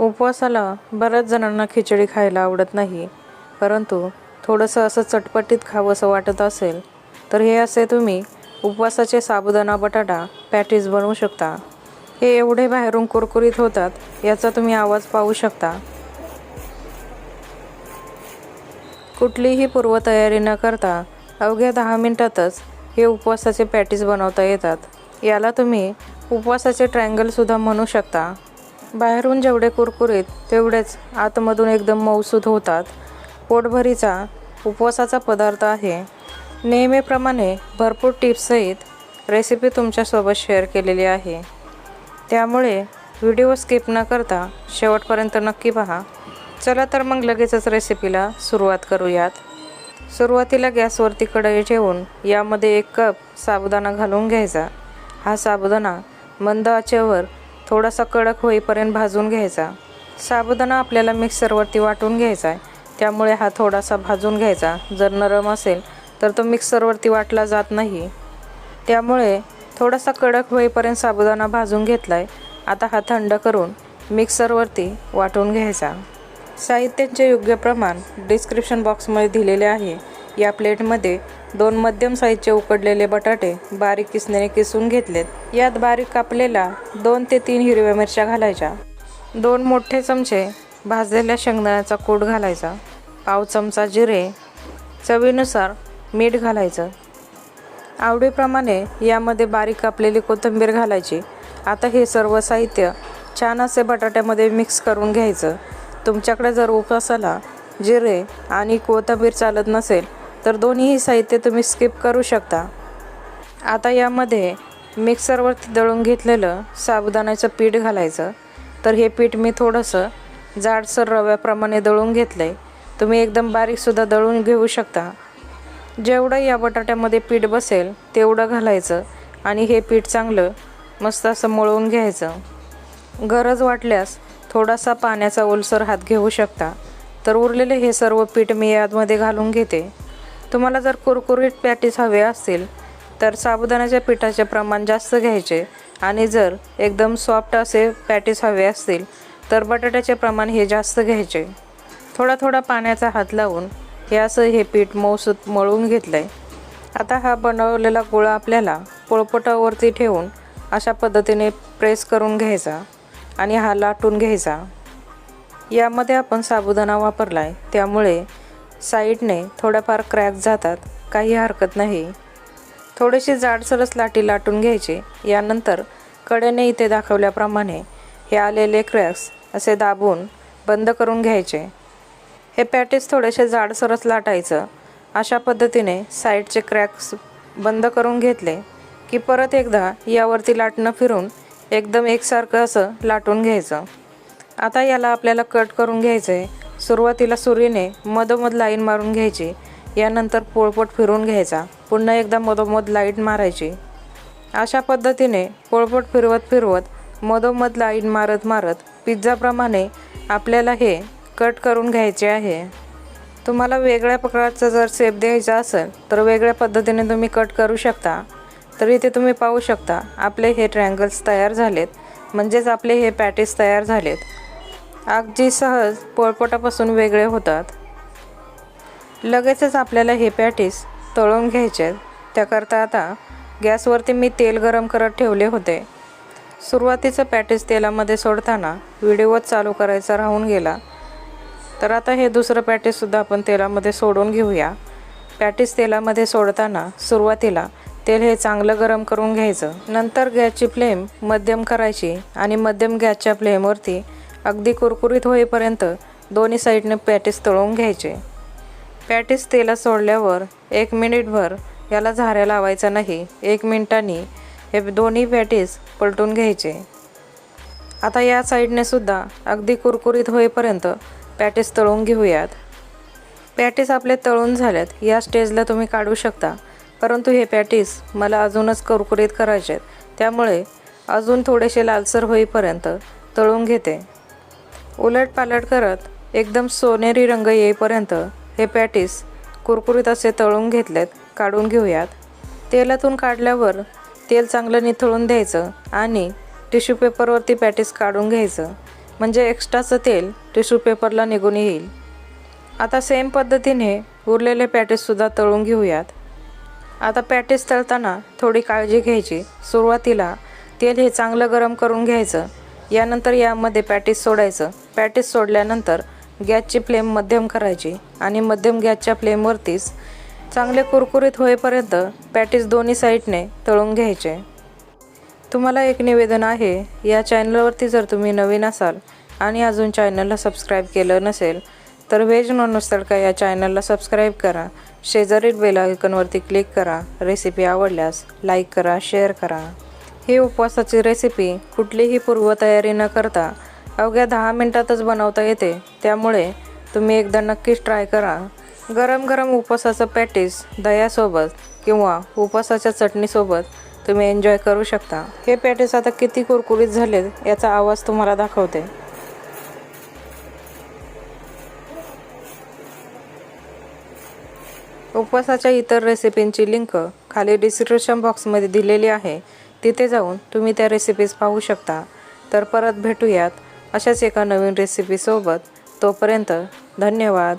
उपवासाला बऱ्याच जणांना खिचडी खायला आवडत नाही. परंतु थोडंसं असं चटपटीत खावंसं वाटत असेल तर हे असे तुम्ही उपवासाचे साबुदाणा बटाटा पॅटीज बनवू शकता. हे एवढे बाहेरून कुरकुरीत होतात याचा तुम्ही आवाज पाहू शकता. कुठलीही पूर्वतयारी न करता अवघ्या दहा मिनटातच हे उपवासाचे पॅटीज बनवता येतात. याला तुम्ही उपवासाचे ट्रँगलसुद्धा म्हणू शकता. बाहेरून जेवढे कुरकुरीत तेवढेच आतमधून एकदम मौसूद होतात. पोटभरीचा उपवासाचा पदार्थ आहे. नेहमीप्रमाणे भरपूर टिप्ससहित रेसिपी तुमच्यासोबत शेअर केलेली आहे. त्यामुळे व्हिडिओ स्किप न करता शेवटपर्यंत नक्की पहा. चला तर मग लगेचच रेसिपीला सुरुवात करूयात. सुरुवातीला गॅसवरती कढई ठेवून यामध्ये एक कप साबुदाणा घालून घ्यायचा. हा साबुदाणा मंद आचेवर थोडासा कडक होईपर्यंत भाजून घ्यायचा. साबुदाणा आपल्याला मिक्सरवरती वाटून घ्यायचा आहे. त्यामुळे हा थोडासा भाजून घ्यायचा. जर नरम असेल तर तो मिक्सरवरती वाटला जात नाही. त्यामुळे थोडासा कडक होईपर्यंत साबुदाणा भाजून घेतला आहे आता हा थंड करून मिक्सरवरती वाटून घ्यायचा. साहित्यांचे योग्य प्रमाण डिस्क्रिप्शन बॉक्समध्ये दिलेले आहे. या प्लेटमध्ये दोन मध्यम साईजचे उकडलेले बटाटे बारीक किसण्याने किसून घेतलेत. यात बारीक कापलेला दोन ते तीन हिरव्या मिरच्या घालायच्या. दोन मोठे चमचे भाजलेल्या शेंगदाण्याचा कूट घालायचा. पाव चमचा जिरे चवीनुसार मीठ घालायचं. आवडीप्रमाणे यामध्ये बारीक कापलेली कोथिंबीर घालायची. आता हे सर्व साहित्य छान असे बटाट्यामध्ये मिक्स करून घ्यायचं. तुमच्याकडे जर उपवासाला जिरे आणि कोथिंबीर चालत नसेल तर दोन्हीही साहित्य तुम्ही स्किप करू शकता. आता यामध्ये मिक्सरवरती दळून घेतलेलं साबुदाण्याचं पीठ घालायचं. तर हे पीठ मी थोडंसं जाडसर रव्याप्रमाणे दळून घेतलं आहे तुम्ही एकदम बारीकसुद्धा दळून घेऊ शकता. जेवढं या बटाट्यामध्ये पीठ बसेल तेवढं घालायचं आणि हे पीठ चांगलं मस्त असं मळवून घ्यायचं. गरज वाटल्यास थोडासा पाण्याचा ओलसर हात घेऊ शकता. तर उरलेले हे सर्व पीठ मी यामध्ये घालून घेते. तुम्हाला जर कुरकुरीत पॅटीस हवे असतील तर साबुदाण्याच्या पिठाचे प्रमाण जास्त घ्यायचे. आणि जर एकदम सॉफ्ट असे पॅटीस हवे असतील तर बटाट्याचे प्रमाण हे जास्त घ्यायचे. थोडा थोडा पाण्याचा हात लावून हे असं हे पीठ मऊसूत मळून घेतलं आहे आता हा बनवलेला गोळा आपल्याला पोळपटावरती ठेवून अशा पद्धतीने प्रेस करून घ्यायचा आणि हा लाटून घ्यायचा. यामध्ये आपण साबुदाणा वापरला आहे त्यामुळे साईडने थोड्याफार क्रॅक जातात काही हरकत नाही. थोडेसे जाडसरस लाटी लाटून घ्यायचे. यानंतर कडेने इथे दाखवल्याप्रमाणे हे आलेले क्रॅक्स असे दाबून बंद करून घ्यायचे. हे पॅटीस थोडेसे जाडसरस लाटायचं. अशा पद्धतीने साईडचे क्रॅक्स बंद करून घेतले की परत एकदा यावरती लाटणं फिरून एकदम एकसारखं असं लाटून घ्यायचं. आता याला आपल्याला कट करून घ्यायचं आहे सुरुवातीला सुरीने मधोमध लाईन मारून घ्यायची. यानंतर पोळपोट फिरून घ्यायचा. पुन्हा एकदा मधोमध लाईन मारायची. अशा पद्धतीने पोळपोट फिरवत फिरवत मधोमध लाईन मारत मारत पिझ्झाप्रमाणे आपल्याला हे कट करून घ्यायचे आहे. तुम्हाला वेगळ्या प्रकारचा जर सेप द्यायचा असेल तर वेगळ्या पद्धतीने तुम्ही कट करू शकता. तर इथे तुम्ही पाहू शकता आपले हे ट्रँगल्स तयार झालेत. म्हणजेच आपले हे पॅटीस तयार झालेत. अगदी सहज पोळपोटापासून वेगळे होतात. लगेचच आपल्याला हे पॅटीस तळून घ्यायचे आहेत. त्याकरता आता गॅसवरती मी तेल गरम करत ठेवले होते. सुरुवातीचं पॅटीस तेलामध्ये सोडताना व्हिडिओच चालू करायचा राहून गेला. तर आता हे दुसरं पॅटीससुद्धा आपण तेलामध्ये सोडून घेऊया. पॅटीस तेलामध्ये सोडताना सुरुवातीला तेल हे चांगलं गरम करून घ्यायचं. नंतर गॅसची फ्लेम मध्यम करायची आणि मध्यम गॅसच्या फ्लेमवरती अगदी कुरकुरीत होईपर्यंत दोन्ही साईडने पॅटीस तळून घ्यायचे. पॅटीस तेला सोडल्यावर एक मिनिटभर याला झाऱ्या लावायचा नाही एक मिनिटांनी हे दोन्ही पॅटीस पलटून घ्यायचे. आता या साईडने सुद्धा अगदी कुरकुरीत होईपर्यंत पॅटीस तळून घेऊयात. पॅटीस आपले तळून झाल्यात या स्टेजला तुम्ही काढू शकता. परंतु हे पॅटीस मला अजूनच कुरकुरीत करायचे आहेत त्यामुळे अजून थोडेसे लालसर होईपर्यंत तळून घेते. उलट पालट करत एकदम सोनेरी रंग येईपर्यंत हे पॅटीस कुरकुरीत असे तळून घेतलेत काढून घेऊयात. तेलातून काढल्यावर तेल चांगलं निथळून द्यायचं आणि टिश्यू पेपरवरती पॅटीस काढून घ्यायचं. म्हणजे एक्स्ट्राचं तेल टिश्यू पेपरला निघून येईल. आता सेम पद्धतीने उरलेले पॅटीससुद्धा तळून घेऊयात. आता पॅटीस तळताना थोडी काळजी घ्यायची. सुरुवातीला तेल हे चांगलं गरम करून घ्यायचं. यानंतर यामध्ये पॅटीस सोडायचं. पॅटीस सोडल्यानंतर गॅसची फ्लेम मध्यम करायची आणि मध्यम गॅसच्या फ्लेमवरतीच चांगले कुरकुरीत होईपर्यंत पॅटीस दोन्ही साईडने तळून घ्यायचे. तुम्हाला एक निवेदन आहे या चॅनलवरती जर तुम्ही नवीन असाल आणि अजून चॅनलला सबस्क्राईब केलं नसेल तर व्हेज नॉनव्हेज तडका या चॅनलला सबस्क्राईब करा. शेजारील बेल आयकनवरती क्लिक करा. रेसिपी आवडल्यास लाईक करा शेअर करा. ही उपवासाची रेसिपी कुठलीही पूर्वतयारी न करता अवघ्या दहा मिनटातच बनवता येते. त्यामुळे तुम्ही एकदा नक्कीच ट्राय करा. गरम गरम उपवासाचं पॅटीस दह्यासोबत किंवा उपवासाच्या चटणीसोबत तुम्ही एन्जॉय करू शकता. हे पॅटीस आता किती कुरकुरीत झालेत याचा आवाज तुम्हाला दाखवते. उपवासाच्या इतर रेसिपींची लिंक खाली डिस्क्रिप्शन बॉक्समध्ये दिलेली आहे. तिथे जाऊन तुम्ही त्या रेसिपीज पाहू शकता. तर परत भेटूयात अशाच एका नवीन रेसिपीसोबत तोपर्यंत धन्यवाद.